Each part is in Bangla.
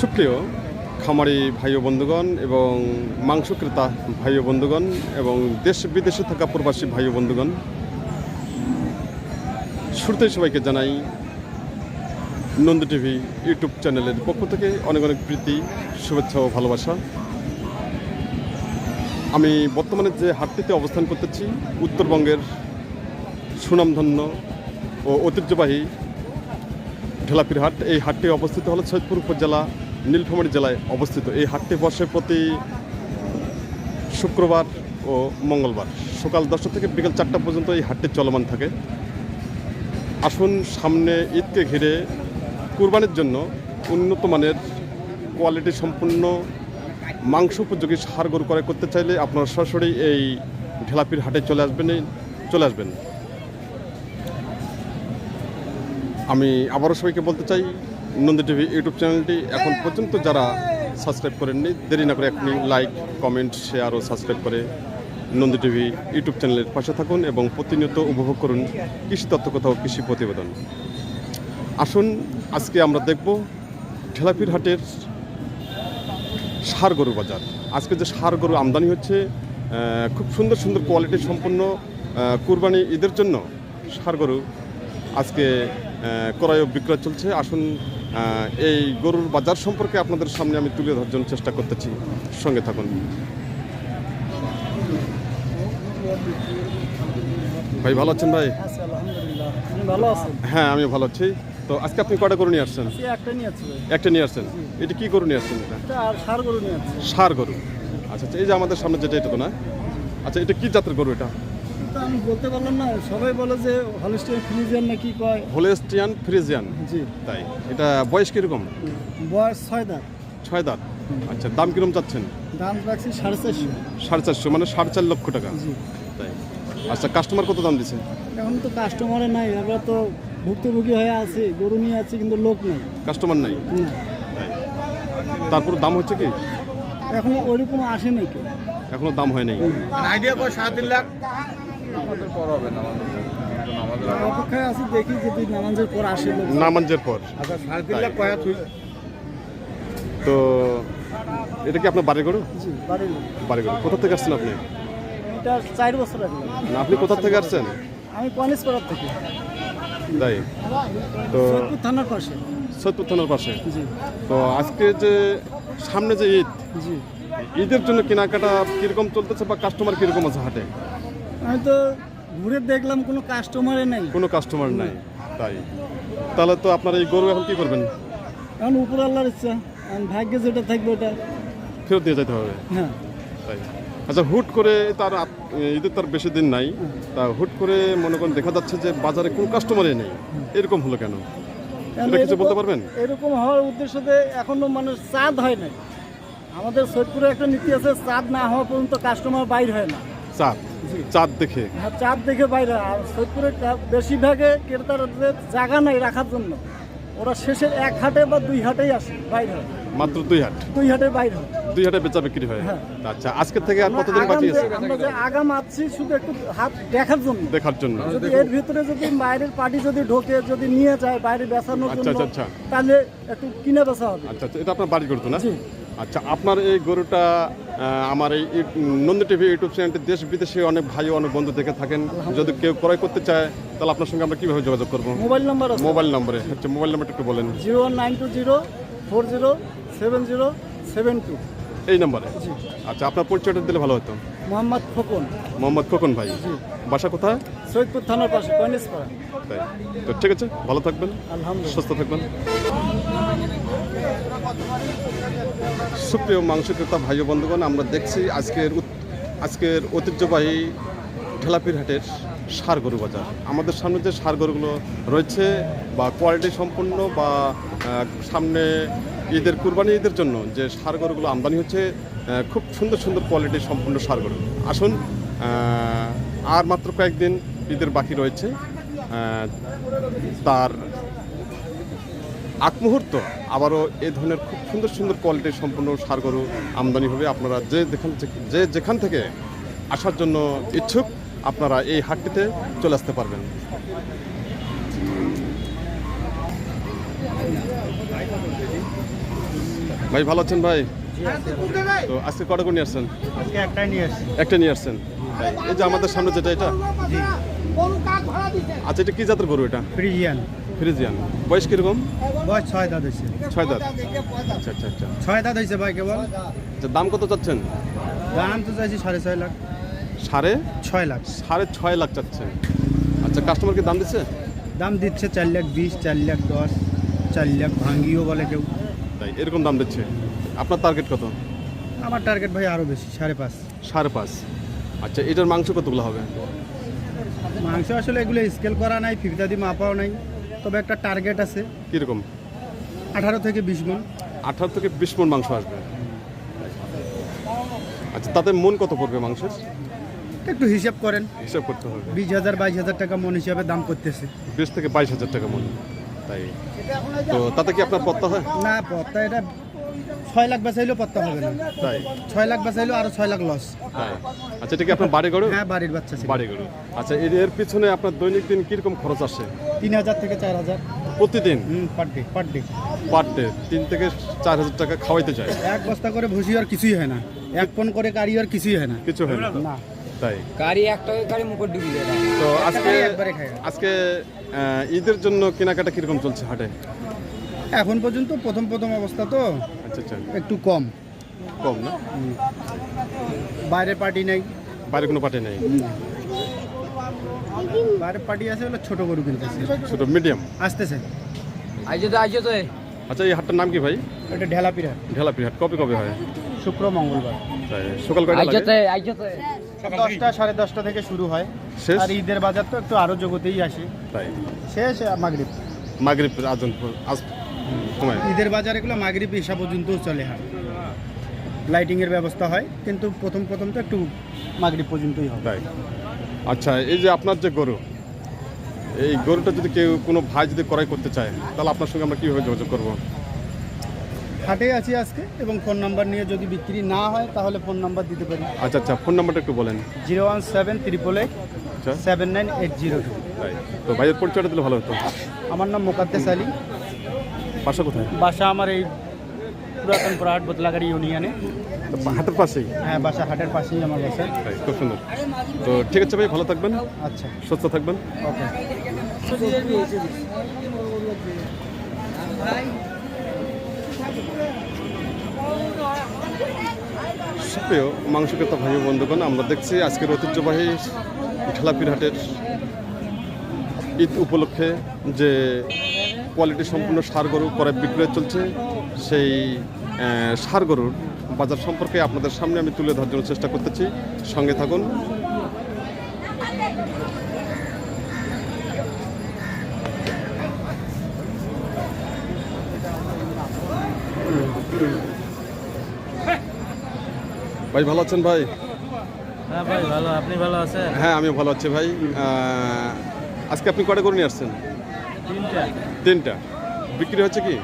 সুপ্রিয় খামারি ভাই ও বন্ধুগণ এবং মাংস ক্রেতা ভাই ও বন্ধুগণ এবং দেশ বিদেশে থাকা প্রবাসী ভাই ও বন্ধুগণ, শুরুতেই সবাইকে জানাই নন্দ টিভি ইউটিউব চ্যানেলের পক্ষ থেকে অনেক অনেক প্রীতি, শুভেচ্ছা ও ভালোবাসা। আমি বর্তমানে যে হাটটিতে অবস্থান করতেছি, উত্তরবঙ্গের সুনামধন্য ও ঐতিহ্যবাহী ঢেলাপির হাট, এই হাটটি অবস্থিত হলো সৈয়দপুর উপজেলা নীলফামারী জেলায় অবস্থিত। এই হাটটি বসে প্রতি শুক্রবার ও মঙ্গলবার। সকাল দশটা থেকে বিকেল চারটা পর্যন্ত এই হাটটি চলমান থাকে। আসুন সামনে ঈদকে ঘিরে কুরবানির জন্য উন্নত মানের কোয়ালিটি সম্পূর্ণ মাংস উপযোগী সার গরু ক্রয় করতে চাইলে আপনারা সরাসরি এই ঢেলাপির হাটে চলে আসবেন চলে আসবেন। আমি আবারও সবাইকে বলতে চাই নন্দী টিভি ইউটিউব চ্যানেলটি এখন পর্যন্ত যারা সাবস্ক্রাইব করেননি, দেরি না করে আপনি লাইক কমেন্ট শেয়ার ও সাবস্ক্রাইব করে নন্দী টিভি ইউটিউব চ্যানেলের পাশে থাকুন এবং প্রতিনিয়ত উপভোগ করুন কৃষি তত্ত্ব কথা ও কৃষি প্রতিবেদন। আসুন, আজকে আমরা দেখব ঠেলাপির হাটের সার গরু বাজার। আজকে যে সার গরু আমদানি হচ্ছে খুব সুন্দর সুন্দর কোয়ালিটি সম্পন্ন কুরবানি ঈদের জন্য সার গরু আজকে ক্রয় ও বিক্রয় চলছে। আসুন এই গরুর বাজার সম্পর্কে আপনাদের সামনে আমি তুলে ধরার জন্য চেষ্টা করতেছি। সঙ্গে থাকুন। ভাই ভালো আছেন ভাই? হ্যাঁ আমি ভালো আছি। তো আজকে আপনি কটা গরু নিয়ে আসছেন? একটা নিয়ে আসছেন? এটা কি গরু নিয়ে আসছেন এটা? এটা সার গরু সার গরু। আচ্ছা আচ্ছা এই যে আমাদের সামনে যেটা এটা তো না? আচ্ছা এটা কি জাতের গরু এটা? তো আমি বলতে পারলাম না সবাই বলে যে হলিস্টিয়ান ফ্রিজিয়ান না কি কয়? হোলেস্টিয়ান ফ্রিজিয়ান জি। তাই। এটা বয়স কীরকম? বয়স ছয় দাঁত। ছয় দাঁত। আচ্ছা দাম কীরকম চাচ্ছেন? দাম রাখছি সাড়ে চারশো। সাড়ে চারশো মানে সাড়ে চার লক্ষ টাকা। জি। তাই। আচ্ছা কাস্টমার কত দাম দিছে? এখন তো কাস্টমারে নাই আমরা তো ভুক্তভোগী হয়ে আছি গরু নিয়ে আছি কিন্তু লোক নেই। কাস্টমার নাই? তাই। তারপর দাম হচ্ছে কি? এখন ওইরকম আসে নাই এখনও দাম হয় নাই? আইডিয়া করে সাড়ে তিন লাখ? অপেক্ষায় আছি দেখি যদি নামাজের পর আসে লোক। পর। আচ্ছা সাড়ে তিন লাখ কয়া তুই তো এটা কি আপনার বাড়ির গরু? বাড়ির গরু। কোথা থেকে আসছেন আপনি? এটা চার বছর আগে। না আপনি কোথা থেকে আসছেন? আমি কলেজ থেকে। তাই। তো থানার পাশে। সৈয়দপুর থানার পাশে। তো আজকে যে সামনে যে ঈদ ঈদের জন্য কেনাকাটা কীরকম চলতেছে বা কাস্টমার কীরকম আছে হাটে? আমি তো ঘুরে দেখলাম কোনো কাস্টমারে নাই। কোনো কাস্টমার নাই তাই। তাহলে তো আপনার এই গরু এখন কি করবেন? এখন উপর আল্লাহর ইচ্ছা ভাগ্যে যেটা থাকবে ওটা। ফেরত দিয়ে যেতে হবে? হ্যাঁ। তাই। আচ্ছা হুট করে তার ঈদের তার বেশি দিন নাই তা হুট করে মনে করেন দেখা যাচ্ছে যে বাজারে কোনো কাস্টমারই নেই। এরকম হলো কেন? এটা কিছু বলতে পারবেন? এরকম হওয়ার উদ্দেশ্যতে এখনও মানুষ চাঁদ হয় নাই। আমাদের সৈয়দপুরে একটা নীতি আছে চাঁদ না হওয়া পর্যন্ত কাস্টমার বাইর হয় না। চাঁদ চাঁদ দেখে। হ্যাঁ চাঁদ দেখে বাইরে। আর সৈয়দপুরে কা- বেশিরভাগে ক্রেতাদের জায়গা নাই রাখার জন্য। ওরা শেষের এক হাটে বা দুই হাটেই আসে বাইর। হয় মাত্র দুই হাট? দুই হাটে বাইর। হয় দুই হাটে বেচা বিক্রি হয়? হ্যাঁ। আচ্ছা আজকের থেকে আর কতদিন বাকি আছে? আমরা যে আগাম আছি শুধু একটু হাত দেখার জন্য। দেখার জন্য। যদি এর ভিতরে যদি বাইরের পার্টি যদি ঢোকে যদি নিয়ে যায় বাইরে বেচানোর আচ্ছা, জন্য আচ্ছা, আচ্ছা। তাহলে একটু কিনে বেচা হবে। আচ্ছা আচ্ছা এটা আপনার বাড়ি গরু না? আচ্ছা আপনার এই গরুটা আমার এই নন্দী টিভি ইউটিউব চ্যানেলটি দেশ বিদেশে অনেক ভাই অনেক বন্ধু দেখে থাকেন। যদি কেউ ক্রয় করতে চায় তাহলে আপনার সঙ্গে আমরা কীভাবে যোগাযোগ করব? মোবাইল নাম্বার মোবাইল নম্বরে। হচ্ছে মোবাইল নাম্বারটা একটু বলেন। Zero one nine two zero four zero seven zero seven two. এই নম্বরে? আচ্ছা আপনার পরিচয়টা দিলে ভালো হতো। মোহাম্মদ খোকন। মোহাম্মদ খোকন ভাই। বাসা কোথায়? সৈয়দপুর থানার পাশে কয়েনিসপাড়া। তাই। তো ঠিক আছে ভালো থাকবেন। আলহামদুলিল্লাহ। সুস্থ থাকবেন। সুপ্রিয় মাংস ক্রেতা ভাই ও বন্ধুগণ আমরা দেখছি আজকের আজকের ঐতিহ্যবাহী ঢেলাপির হাটের সার গরু বাজার। আমাদের সামনে যে সার গরুগুলো রয়েছে বা কোয়ালিটি সম্পন্ন বা সামনে ঈদের কুরবানি ঈদের জন্য যে সার গরুগুলো আমদানি হচ্ছে খুব সুন্দর সুন্দর কোয়ালিটি সম্পূর্ণ সার গরু আসুন আর মাত্র কয়েকদিন ঈদের বাকি রয়েছে তার আগ মুহূর্ত আবারও এ ধরনের খুব সুন্দর সুন্দর কোয়ালিটির সম্পূর্ণ সার গরু আমদানি হবে। আপনারা যে যেখান যে যেখান থেকে আসার জন্য ইচ্ছুক, আপনারা এই হাটটিতে চলে আসতে পারবেন। ভাই ভালো আছেন ভাই? তো আজকে কটা করে নিয়ে আসছেন? একটা নিয়ে আসছেন? এই যে আমাদের সামনে যেটা এটা? জি। আচ্ছা এটা কি জাতের গরু এটা? ফ্রিজিয়ান। ফ্রিজিয়ান। বয়স কীরকম? বয়স ছয় দাঁত হয়েছে। ছয় দাঁত। আচ্ছা আচ্ছা আচ্ছা। ছয় দাঁত হয়েছে ভাই কেবল। আচ্ছা দাম কত চাচ্ছেন? দাম তো চাইছি সাড়ে ছয় লাখ। সাড়ে? ছয় লাখ। সাড়ে ছয় লাখ চাচ্ছেন। আচ্ছা কাস্টমার কি দাম দিচ্ছে? দাম দিচ্ছে চার লাখ বিশ চার লাখ দশ চার লাখ ভাঙ্গিও বলে কেউ। তাই এরকম দাম দিচ্ছে। আপনার টার্গেট কত? আমার টার্গেট ভাই আরও বেশি সাড়ে পাঁচ। সাড়ে পাঁচ। আচ্ছা এটার মাংস কতগুলো হবে? মাংস আসলে এগুলো স্কেল করা নাই ফিফতাদি মাপাও নাই তবে একটা টার্গেট আছে। কীরকম? আঠারো থেকে বিশ মন। আঠারো থেকে বিশ মন মাংস আসবে। আচ্ছা তাতে মন কত পড়বে মাংসের? একটু হিসাব করেন। হিসাব করতে হবে। বিশ হাজার বাইশ হাজার টাকা মন হিসাবে দাম করতেছে। বিশ থেকে বাইশ হাজার টাকা মন। তাই। তো তাতে কি আপনার পত্তা হয়? না পত্তা এটা ছয় লাখ বাঁচাইলেও পত্তা হবে না। তাই? ছয় লাখ বাঁচাইলেও আরও ছয় লাখ লস আচ্ছা এটা কি আপনার বাড়ি গরু হ্যাঁ বাড়ির বাচ্চা বাড়ি গরু আচ্ছা এর এর পিছনে আপনার দৈনিক দিন কীরকম খরচ আসে? তিন হাজার থেকে চার হাজার। প্রতিদিন? Per day per day per day তিন থেকে চার হাজার টাকা খাওয়াইতে যায়। এক বস্তা করে ভুসি আর কিছুই হয় না। এক পন করে কারি আর কিছুই হয় না। কিছু হয় না। তাই? গাড়ি একটা গাড়ি মুখে ডুবি যায়। তো আজকে। আজকে ঈদের জন্য কেনাকাটা কীরকম চলছে হাটে? এখন পর্যন্ত প্রথম প্রথম অবস্থা তো। আচ্ছা আচ্ছা। একটু কম। কম না? বাইরে পার্টি নেই। বাইরে কোনো পাটে নেই? বাইরে পার্টি আছে বলে ছোট গরু কিনতেছে। ছোট মিডিয়াম? আসতেছে। আইজো তো আইজো তো। আচ্ছা এই হাটটার নাম কি ভাই? এটা ঢেলা পিঠা ঢেলাপি হাট। কবে কবে হয়? শুক্র মঙ্গলবার। সকাল কয়টা আইজো তো লাগে আইজো তো। দশটা সাড়ে দশটা থেকে শুরু হয়। শেষ? আর ঈদের বাজার তো একটু আরও জগতেই আসে। তাই। শেষ মাগরিব। মাগরিব আজন আজ ঈদের বাজার এগুলো মাগরিব ঈশা পর্যন্ত চলে হয়। লাইটিং এর ব্যবস্থা হয় কিন্তু প্রথম প্রথম তো একটু মাগরিব পর্যন্তই হবে। তাই। আচ্ছা এই যে আপনার যে গরু এই গরুটা যদি কেউ কোনো ভাই যদি ক্রয় করতে চায় তাহলে আপনার সঙ্গে আমরা কীভাবে যোগাযোগ করব? হাটে আছি আজকে এবং ফোন নাম্বার নিয়ে যদি বিক্রি না হয় তাহলে ফোন নাম্বার দিতে পারি। আচ্ছা আচ্ছা ফোন নাম্বারটা একটু বলেন। Zero one seven triple eight আচ্ছা। Seven nine eight zero two. তাই তো ভাইয়ের পরিচয়টা দিলে ভালো হতো। আমার নাম মোকাদ্দেস আলী। বাসা কোথায়? বাসা আমার এই পুরাতন প্রহাট বদলাগাড়ি ইউনিয়নে। হাটের পাশেই? হ্যাঁ বাসা হাটের পাশেই আমার বাসা। খুব সুন্দর। তো ঠিক আছে ভাই ভালো থাকবেন। আচ্ছা। সুস্থ থাকবেন। ওকে। সুপ্রিয় ক্রেতা ভাই বন্ধুগণ, আমরা দেখছি আজকের ঐতিহ্যবাহী ঠেলাপির হাটের ঈদ উপলক্ষে যে কোয়ালিটি সম্পূর্ণ সার গরু করে বিক্রয় চলছে, সেই সার গরুর বাজার সম্পর্কে আপনাদের সামনে আমি তুলে ধরার জন্য চেষ্টা করতেছি। সঙ্গে থাকুন। ভাই ভালো আছেন ভাই? হ্যাঁ ভাই ভালো। আপনি ভালো আছেন? হ্যাঁ আমি ভালো আছি ভাই। আজকে আপনি কটা করে নিয়ে আসছেন? তিনটা। তিনটা। বিক্রি হচ্ছে কি?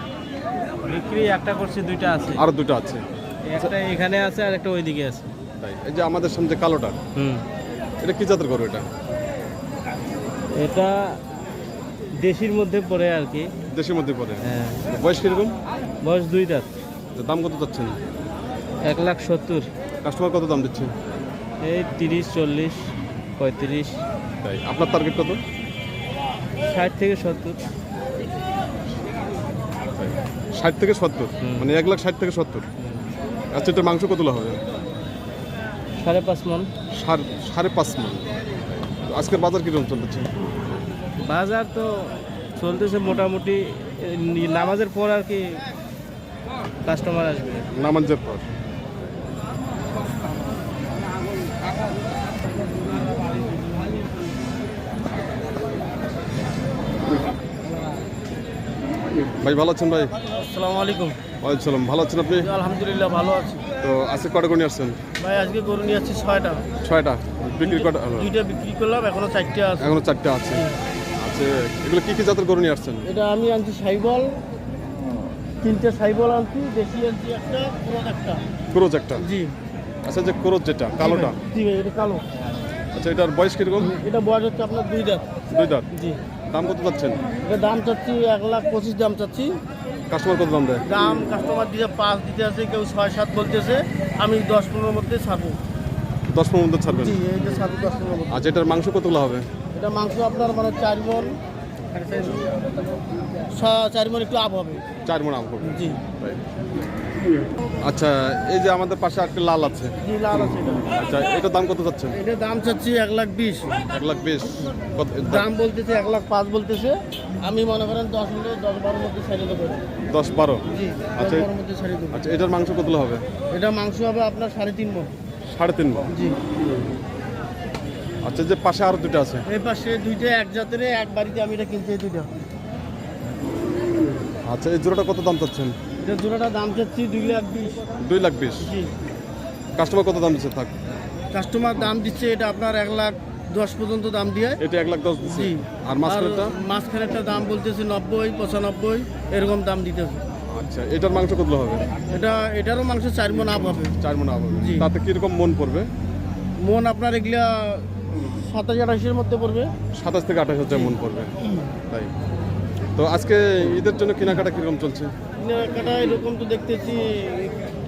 বিক্রি একটা করছি দুইটা আছে। আরও দুটো আছে। একটা এখানে আছে আর একটা ওইদিকে আছে। তাই এই যে আমাদের সামনে কালোটা হুম। এটা কি জাতের গরু এটা? এটা দেশির মধ্যে পড়ে আর কি। দেশের মধ্যে পড়ে। হ্যাঁ। বয়স কীরকম? বয়স দুই দাঁত। দাম কত চাচ্ছেন? এক লাখ সত্তর। কাস্টমার কত দাম দিচ্ছে? এই তিরিশ চল্লিশ পঁয়ত্রিশ। তাই আপনার টার্গেট কত? ষাট থেকে সত্তর। ষাট থেকে সত্তর? মানে এক লাখ ষাট থেকে সত্তর? আচ্ছা এটা মাংস কতগুলো হবে? সাড়ে পাঁচ মন। সাড়ে পাঁচ মান। আজকের বাজার কীরকম চলতেছে? বাজার তো চলতেছে মোটামুটি নামাজের পর আর কি কাস্টমার আসবে। নামাজের পর? ভাই ভালো আছেন ভাই? আসসালামু আলাইকুম। ওয়ালাইকুম সালাম ভালো আছেন আপনি? আলহামদুলিল্লাহ ভালো আছি। তো আজকে কটা করে নিয়ে আসছেন? ভাই আজকে গরু নিয়ে যাচ্ছি ছয়টা। ছয়টা? বিক্রি কটা দুইটা বিক্রি করলাম এখনও চারটে আছে। এখনও চারটে আছে। আচ্ছা এগুলো কি কি জাতের গরু নিয়ে আসছেন? এটা আমি আনছি সাইবল। তিনটে সাইবল আনছি দেশি আনছি একটা পুরো একটা। ক্রোজ একটা? জি। আচ্ছা যে ক্রোজ যেটা কালোটা? জি ভাই এটা কালো। আচ্ছা এটার বয়স কীরকম? এটা বয়স হচ্ছে আপনার দুই দাঁত। দুই দাঁত? জি। দাম কত পাচ্ছেন এটা দাম চাচ্ছি এক লাখ পঁচিশ দাম চাচ্ছি। কাস্টমার কত দাম দেয়? দাম কাস্টমার দিতে পাঁচ দিতে আছে কেউ ছয় সাত বলতেছে আমি দশ পনেরোর মধ্যে ছাড়বো। দশ পনেরো মধ্যে ছাড়বেন? জি এইটা ছাড়বো দশ পনেরোর মধ্যে। আচ্ছা এটার মাংস কতগুলো হবে? এটা মাংস আপনার মানে চার মন। চার মন একটু আপ হবে। চার মন হবে। জি। আচ্ছা এই যে আমাদের পাশে একটা লাল আছে। জি লাল আছে আচ্ছা এটার দাম কত যাচ্ছে এটা দাম চাচ্ছি এক লাখ বিশ। এক লাখ বিশ। কত দাম বলতেছে এক লাখ পাঁচ বলতেছে। আমি মনে করেন দশ হলে দশ বারোর মধ্যে ছেড়ে দেবো। দশ বারো? জি আচ্ছা। মধ্যে ছেড়ে দেবো। আচ্ছা এটার মাংস কতগুলো হবে? এটা মাংস হবে আপনার সাড়ে তিন মন। সাড়ে তিন। জি। আচ্ছা যে পাশে আরও দুটো আছে। এই পাশে দুইটা এক জাতের এক বাড়িতে আমি এটা কিনতে দুইটা। আচ্ছা এই জোড়াটা কত দাম চাচ্ছেন? এটা জোড়াটা দাম চাচ্ছি দুই লাখ বিশ। দুই লাখ বিশ? জি। কাস্টমার কত দাম দিচ্ছে? থাক। কাস্টমার দাম দিচ্ছে এটা আপনার এক লাখ দশ পর্যন্ত দাম দিয়ে। এটা এক লাখ দশ দিচ্ছে। আর মাঝখানেরটা? মাঝখানেরটা দাম বলতেছে নব্বই পঁচানব্বই এরকম দাম দিতেছে। আচ্ছা এটার মাংস কতগুলো হবে? এটা এটারও মাংস চার মন আপ হবে। চার মন হবে। জি। তাতে কীরকম মন পড়বে? মন আপনার এগুলা সাতাশ আঠাশের মধ্যে পড়বে। সাতাশ থেকে আঠাশ হাজার মন পড়বে। তাই। তো আজকে ঈদের জন্য কেনাকাটা কীরকম চলছে? কেনাকাটা এরকম তো দেখতেছি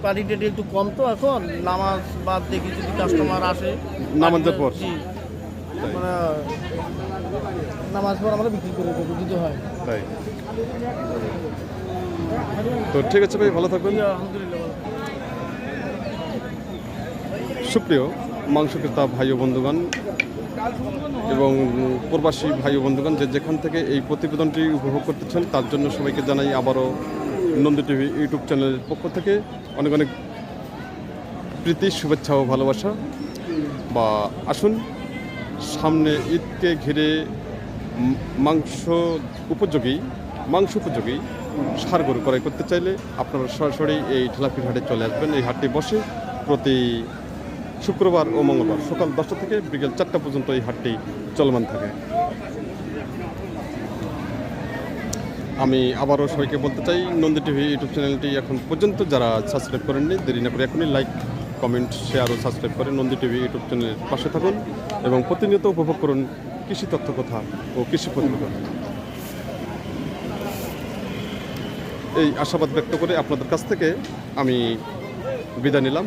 পার্টি টেটি একটু কম তো এখন নামাজ বাদ দেখি যদি কাস্টমার আসে। নামাজের পর? নামাজ পর আমরা বিক্রি করে দেবো যদি হয়। তাই। তো ঠিক আছে ভাই ভালো থাকবেন। আলহামদুলিল্লাহ সুপ্রিয় মাংস ক্রেতা ভাই ও বন্ধুগণ এবং প্রবাসী ভাই বন্ধুগণ, যে যেখান থেকে এই প্রতিবেদনটি উপভোগ করতেছেন, তার জন্য সবাইকে জানাই আবারও নন্দী টিভি ইউটিউব চ্যানেলের পক্ষ থেকে অনেক অনেক প্রীতি, শুভেচ্ছা ও ভালোবাসা। বা আসুন, সামনে ঈদকে ঘিরে মাংস উপযোগী মাংস উপযোগী সার গরু ক্রয় করতে চাইলে আপনারা সরাসরি এই ঠেলাপির হাটে চলে আসবেন। এই হাটটি বসে প্রতি শুক্রবার ও মঙ্গলবার সকাল দশটা থেকে বিকেল চারটা পর্যন্ত এই হাটটি চলমান থাকে। আমি আবারও সবাইকে বলতে চাই, নন্দী টিভি ইউটিউব চ্যানেলটি এখন পর্যন্ত যারা সাবস্ক্রাইব করেননি, দেরি না করে এখনই লাইক, কমেন্ট, শেয়ার ও সাবস্ক্রাইব করে নন্দী টিভি ইউটিউব চ্যানেলের পাশে থাকুন এবং প্রতিনিয়ত উপভোগ করুন কৃষি তথ্য কথা ও কৃষি প্রতিবেদন। এই আশাবাদ ব্যক্ত করে আপনাদের কাছ থেকে আমি বিদায় নিলাম।